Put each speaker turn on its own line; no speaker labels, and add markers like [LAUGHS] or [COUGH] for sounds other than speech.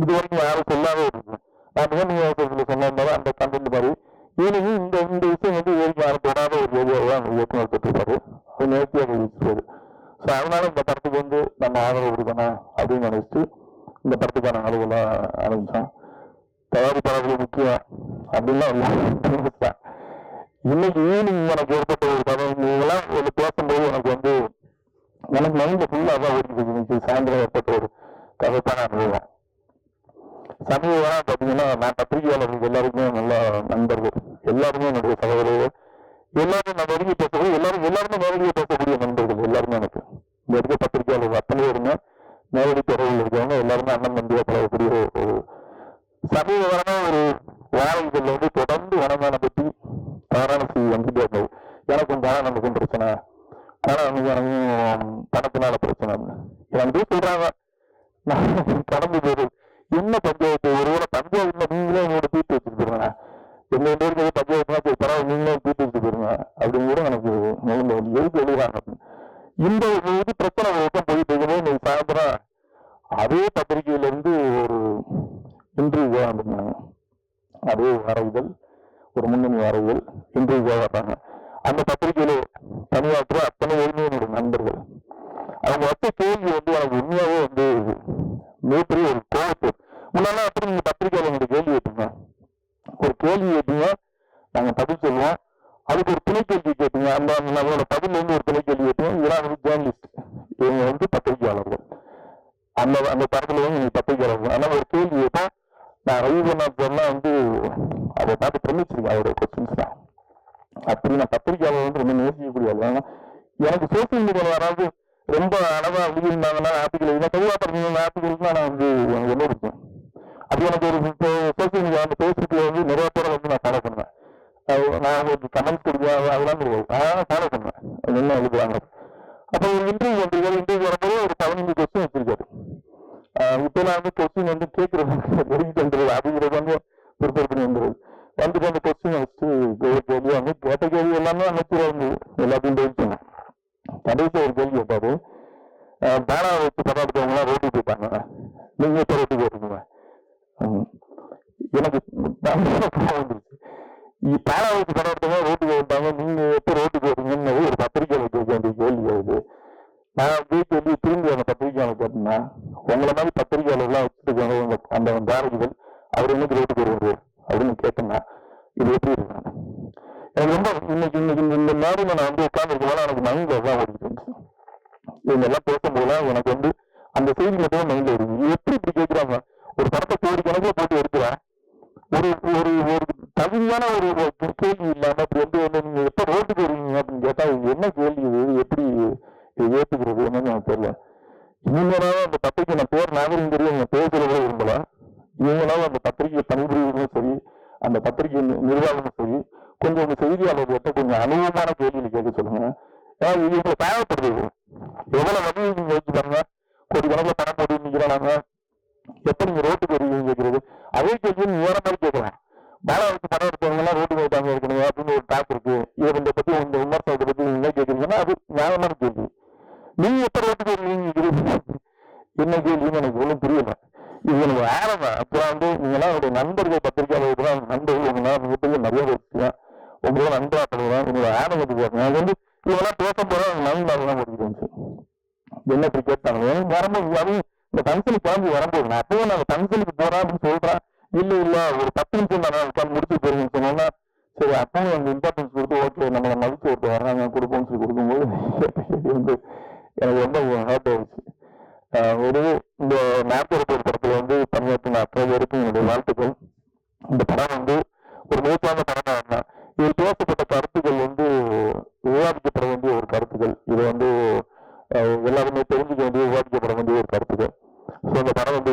இதுவரைக்கும் யாரும் சொல்லாத இருக்கு நான் மிக நீங்க சொன்ன அந்த கண்டென்ட் மாதிரி இதுலயும் இந்த இந்த விஷயம் வந்து ஏறிக்கு யாரும் தொடாத ஒரு ஏரியாவை இயக்குனர் பெற்றிருப்பாரு அது நேர்த்தியாக வச்சிருக்காரு ஸோ அதனால இந்த படத்துக்கு வந்து நம்ம ஆதரவு கொடுக்கணும் அப்படின்னு நினைச்சிட்டு இந்த படத்துக்கான அளவுலாம் ஆரம்பித்தான் தயாரிப்பாளர்கள் முக்கியம் அப்படின்லாம் இல்லை. இன்னைக்கு ஈவினிங் எனக்கு ஏற்பட்ட ஒரு கதை நீங்களாம் ஒரு பேசும்போது எனக்கு வந்து எனக்கு மைண்டில் ஃபுல்லாக தான் ஓடிட்டு இருந்துச்சு. சாயந்தரம் ஏற்பட்ட ஒரு கதைப்பான அனுபவம். சமீபம் பார்த்தீங்கன்னா நான் பத்திரிகையாளர்கள் எல்லாருக்குமே நல்ல நண்பர்கள். எல்லாருமே என்னுடைய சகோதரர்கள். எல்லாருமே நான் நெருங்கி பேசக்கூடிய எல்லாரும் எல்லாருமே நேரடியாக பேசக்கூடிய நண்பர்கள் எல்லாருமே எனக்கு. இந்த இருக்க பத்திரிகையாளர்கள் அத்தனை பேருமே நேரடி தொடர்பில் இருக்கவங்க எல்லாருமே அண்ணன் தம்பியாக பழகக்கூடிய ஒரு சமீபமான ஒரு வாரங்கள் வந்து தொடர்ந்து வனமான பற்றி வாரணாசி வந்துட்டே இருந்தது எனக்கும் வாரணனுக்கும் பிரச்சனை. வாரணனுக்கும் பணத்தினால பிரச்சனை. எனக்கு சொல்றாங்க. நான் கடந்து போகுது என்ன பஞ்சாயத்து? ஒருவேளை பஞ்சாயத்துல நீங்களே உங்களோட தீர்த்து வச்சுட்டு போயிருங்க எங்க ரெண்டு பேருக்கு பஞ்சாயத்துனா போய் பரவாயில்ல நீங்களே தீர்த்து வச்சுட்டு போயிருங்க அப்படின்னு கூட எனக்கு ஒரு எதுக்கு எழுதுறாங்க இந்த இது பிரச்சனை ஒரு போயிட்டு இருக்கும்போது இன்னைக்கு சாயந்தரம் அதே பத்திரிகையில இருந்து ஒரு இன்டர்வியூ வந்திருந்தாங்க அதே வரவுகள் ஒரு முன்னணி வரவுகள் இதழ் இன்டர்வியூ வர்றாங்க அந்த பத்திரிகையில பணியாற்ற அத்தனை பேருமே என்னுடைய நண்பர்கள். அவங்க வச்ச கேள்வி வந்து எனக்கு உண்மையாவே வந்து மிகப்பெரிய ஒரு நாங்கள் பதில் சொல்லுவோம். அதுக்கு ஒரு துணை கேள்வி கேட்டீங்க. அந்த நம்மளோட பதில் வந்து ஒரு துணை கேள்வி கேட்டீங்க. இதெல்லாம் வந்து ஜேர்னலிஸ்ட் இவங்க வந்து பத்திரிகையாளர்கள். அந்த அந்த தரத்துல வந்து நீங்கள் பத்திரிகையாளர்கள். ஆனால் ஒரு கேள்வி கேட்டா நான் ரவீந்திரநாத் சொன்னால் வந்து அதை பார்த்து பிரமிச்சிருக்கேன் அவரோட கொஸ்டின்ஸ் தான். அப்படி நான் பத்திரிகையாளர் வந்து ரொம்ப நேசிக்கக்கூடிய ஆளு. ஏன்னா எனக்கு சோசியல் மீடியாவில் யாராவது ரொம்ப அளவாக எழுதியிருந்தாங்கன்னா ஆர்டிகல் இல்லை தெளிவா படிக்கணும் ஆர்டிகல்ஸ் நான் வந்து எனக்கு ரொம்ப அது எனக்கு ஒரு சோசியல் மீடியா அந்த வந்து அது அப்போ ஒரு இன்டர்வியூ வந்திருக்காரு இன்டர்வியூ வரும்போது ஒரு பதினஞ்சு கொஸ்டின் வச்சிருக்காரு. இப்போ நான் வந்து கொஸ்டின் வந்து கேட்கறது எழுதிட்டு [LAUGHS] வந்துடுது அப்படிங்கிறது வந்து ப்ரிப்பேர் பண்ணி வந்துடுது வந்துட்டு அந்த கொஸ்டின் வச்சு கேள்வி வந்து கேட்ட கேள்வி எல்லாமே அமைச்சர் வந்து எல்லாத்தையும் பேசினேன் கடைசி ஒரு கேள்வி கேட்டாரு பேனா வச்சு படம் எடுத்தவங்களாம் ரோட்டுக்கு போயிட்டாங்க நீங்க இப்போ ரோட்டுக்கு போறீங்க? எனக்கு பயங்கர [LAUGHS] பேனா வச்சு படம் எடுத்தவங்க ரோட்டுக்கு போயிட்டாங்க நீங்க எப்போ உங்களை மாதிரி பத்திரிகையாளர்களாக வச்சுருக்காங்க உங்க அந்த பாரதிகள் அவர் என்ன ரோட்டுக்கு வருவாரு அப்படின்னு கேட்டேன்னா இது எப்படி இருக்கும்? எனக்கு ரொம்ப இன்னைக்கு இன்னைக்கு இந்த- மாதிரி நான் வந்து உட்காந்துருக்கனால எனக்கு மைண்ட்ல தான் ஓடிட்டு இருந்துச்சு. இவங்க எல்லாம் பேசும்போது எனக்கு வந்து அந்த செய்தி மட்டும் மைண்ட்ல இருக்கு எப்படி இப்படி கேட்கிறாங்க? ஒரு படத்தை கோடி கணக்கில் போட்டு எடுக்கிறேன். ஒரு ஒரு ஒரு தகுதியான ஒரு கேள்வி இல்லாம இப்படி வந்து வந்து நீங்க எப்ப ரோட்டுக்கு வருவீங்க அப்படின்னு கேட்டா என்ன கேள்வி இது? எப்படி ஏற்றுக்கிறது என்னன்னு எனக்கு தெரியல. இன்னும் அந்த பத்திரிகை நி- நிர்வாகமும் சரி கொஞ்சம் உங்க செய்தியாளர்கிட்ட கொஞ்சம் அனுபவமான கேள்விகள் கேட்க சொல்லுங்க. ஏன்னா இது உங்களுக்கு தேவைப்படுது எவ்வளவு வழி நீங்க வச்சு பாருங்க. கோடி கணக்கில் பணம் போட்டு நிக்கிறாங்க எப்ப நீங்க ரோட்டுக்கு வருவீங்க கேட்கறது. அதே கேள்வி நீ வேற மாதிரி கேட்கலாம். மேல வச்சு படம் எடுத்தவங்க எல்லாம் ரோட்டுக்கு வைத்தாங்க இருக்கணும் அப்படின்னு ஒரு டாக் இருக்கு. இதை இந்த பத்தி இந்த விமர்சனத்தை பத்தி நீங்க கேட்கறீங்கன்னா அது நியாயமான கேள்வி. நீங்க எப்ப ரோட்டுக்கு வருவீங்க என்ன கேள்வின்னு எனக்கு ஒன்றும் புரியல. இது எனக்கு ஆரம்பம் அப்புறம் உங்களோட போறேன் எனக்கு வந்து இவங்கெல்லாம் பேச போற மைண்ட் தான் ஓடிட்டு என்ன இப்படி கேட்டாங்க? எனக்கு வரும்போது அதுவும் இந்த ஃபங்க்ஷனுக்கு கிளம்பி வரும்போது நான் அப்பவே நான் ஃபங்க்ஷனுக்கு போறேன் அப்படின்னு சொல்றேன் இல்ல இல்ல ஒரு பத்து நிமிஷம் நான் முடிச்சு போறீங்கன்னு சொன்னோன்னா சரி அப்பவும் அந்த இம்பார்ட்டன்ஸ் கொடுத்து ஓகே நம்மளை மதிச்சு ஒருத்தர் வர்றாங்க கொடுப்போம்னு சொல்லி கொடுக்கும்போது [LAUGHS] வந்து எனக்கு ரொம்ப ஹார்ட் ஆயிடுச்சு. ஒரு இந்த நாற்பது படத்துல வந்து பணியாற்றின அத்தனை பேருக்கும் என்னுடைய வாழ்த்துக்கள். இந்த படம் வந்து ஒரு முயற்சியான படம் வந்து விவாதிக்கப்பட வேண்டிய ஒரு கருத்துக்கு ஸோ அந்த படம் வந்து